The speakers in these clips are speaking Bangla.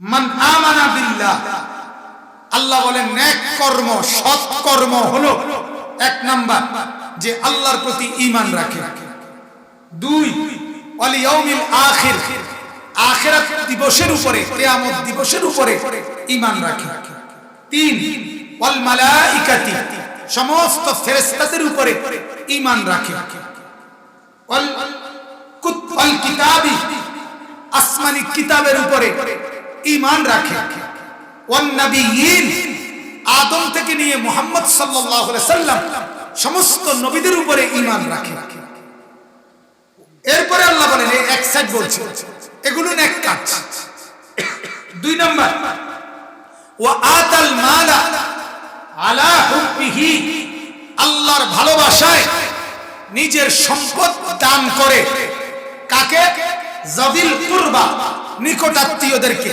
মান আল্লাহ বলেন, ন্যাক কর্ম, সৎ কর্ম হলো এক নাম্বার, যে আল্লাহর প্রতি ঈমান রাখে। দুই, ওয়াল ইয়াউমিল আখির দিবসের উপরে, কিয়ামত দিবসের উপরে ঈমান রাখে। তিন, ওয়াল সমস্ত ফেরেশতাদের উপরে ঈমান রাখে। ওয়াল কুত কিতাবি, আসমানি কিতাবের উপরে ঈমান রাখে। আদম থেকে নিয়ে মুহাম্মদ সাল্লাম সমস্ত নবীদের উপরে ঈমান রাখে। এরপরে আল্লাহ বলেন এক সাইড বলছে, এগুলো নেক কাজ। দুই নাম্বার ওয়া আতাল মালা আলা হুব্বিহি, আল্লাহর ভালোবাসায় নিজের সম্পদ দান করে। কাকে? জাদিল কুরবা, নিকটাত্মীয়দেরকে।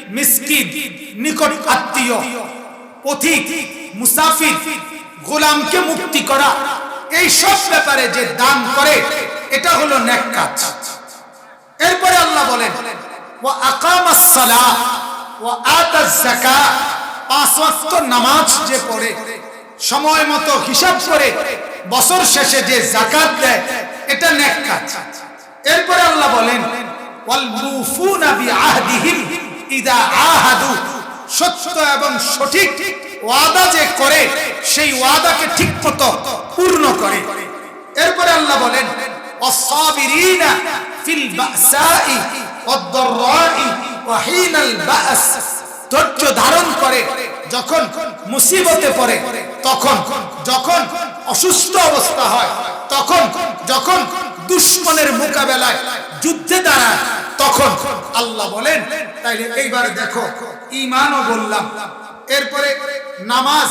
মিসকিন, নিকট আত্মীয় পথিক মুসাফির, গোলামকে মুক্তি করা এই সব ব্যাপারে যে দান করে, এটা হলো নেক কাজ। এরপরে আল্লাহ বলেন, ওয়া আকামাস সালাহ ওয়া পাঁচ ওয়াক্ত নামাজ যে পড়ে, সময় মতো হিসাব করে, বছর শেষে যে জাকাত দেয়, এটা নেক কাজ। এরপরে আল্লাহ বলেন, ওয়াল মুফুনা ইদা আহাদু, সত্য এবং সঠিক ওয়াদা যে করে, সেই ওয়াদাকে ঠিক পূর্ণ করে। এরপরে আল্লাহ বলেন, অসাবিরিনা ফিল বাসাই বাস। ধৈর্য ধারণ করে যখন মুসিবতে পড়ে, তখন যখন অসুস্থ অবস্থা হয়, তখন যখন দুশ্মনের মোকাবেলায় যুদ্ধে দাঁড়ায় তখন আল্লাহ বলেন, তাইলে এইবার দেখো ইমানও বললাম, এরপরে নামাজ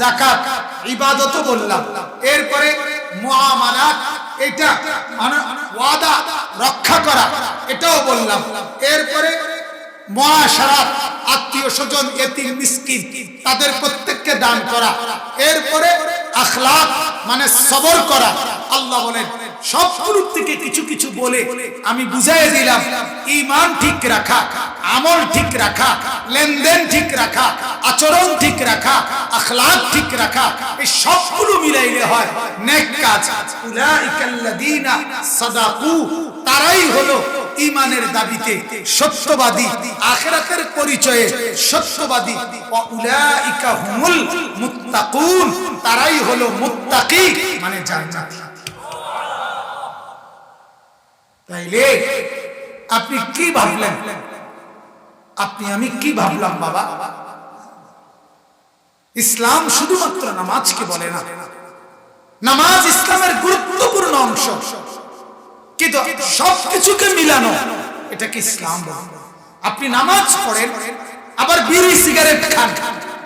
জাকাত ইবাদতও বললাম, এরপরে মুআমালাত, এটা মানে ওয়াদা, রক্ষা করা, এটাও বললাম, এরপরে মহাসারাত আত্মীয় স্বজন, এতিম, মিসকিন, তাদের প্রত্যেককে দান করা, এরপরে আখলাক মানে সবর করা, আল্লাহ বলেন সবগুলোর থেকে কিছু কিছু বলে আমি বুঝাই দিলাম। ইমান ঠিক রাখা, আমল ঠিক রাখা, লেনদেন ঠিক রাখা, আচরণ ঠিক রাখা ঠিক রাখা, এই সবগুলো মিলাইলে হয় নেক কাজ। উলাইকাল্লাযীনা সাদাকু, তারাই হলো ইমানের দাবিতে সত্যবাদী পরিচয়ে সত্যবাদী। তারাই হলো মুত্তাকি মানে তাইলে আপনি কি ভাবলেন? আপনি, আমি কি ভাবলাম, বাবা? ইসলাম শুধুমাত্র নামাজকে বলে না। নামাজ ইসলামের গুরুত্বপূর্ণ অংশ। কিন্তু সব কিছুকে মিলানো এটা কি ইসলাম আপনি নামাজ পড়েন, আবার বিড়ি, সিগারেট খান।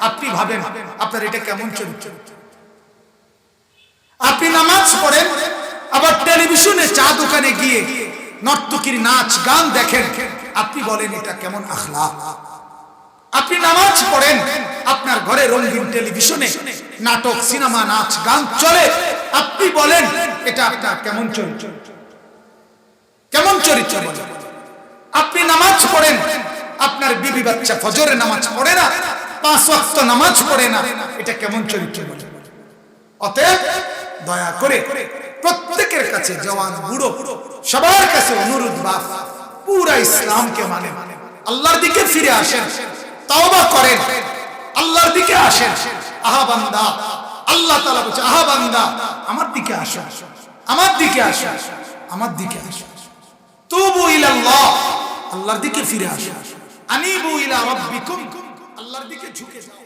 আপনি ভাবেন, আপনার এটা কেমন চরিত্র? আপনি নামাজ পড়েন, আবার টেলিভিশনে চা দোকানে গিয়ে নর্তকীর নাচ গান দেখেন, আপনি বলেন এটা কেমন আখলা আপনি নামাজ পড়েন, আপনার ঘরে রঙিন টেলিভিশনে নাটক, সিনেমা, নাচ, গান চলে, আপনি বলেন এটা আপনার কেমন চরিত্র কেমন চরিত্র? আপনি নামাজ পড়েন, আপনার বিবি বাচ্চা ফজরে নামাজ পড়ে না, পাঁচ ওয়াক্ত নামাজ পড়ে না, এটা কেমন চরিত্র? অতএব দয়া করে প্রত্যেকের কাছে জওয়ান, বুড়ো, সবার কাছে অনুরোধ, বাপ, পুরা ইসলামকে মানে। আল্লাহর দিকে ফিরে আসেন, তওবা করেন, আল্লাহর দিকে আসেন। আহা বান্দা, আল্লাহ তাআলা বলছে, আহা বান্দা, আমার দিকে আসো, আমার দিকে আসো, আমার দিকে আসো। তুবু ইলাল্লাহ, আল্লাহর দিকে ফিরে আসো। আনিবু ইলা রাব্বিকুম, আল্লাহর দিকে ঝুঁকে যাও।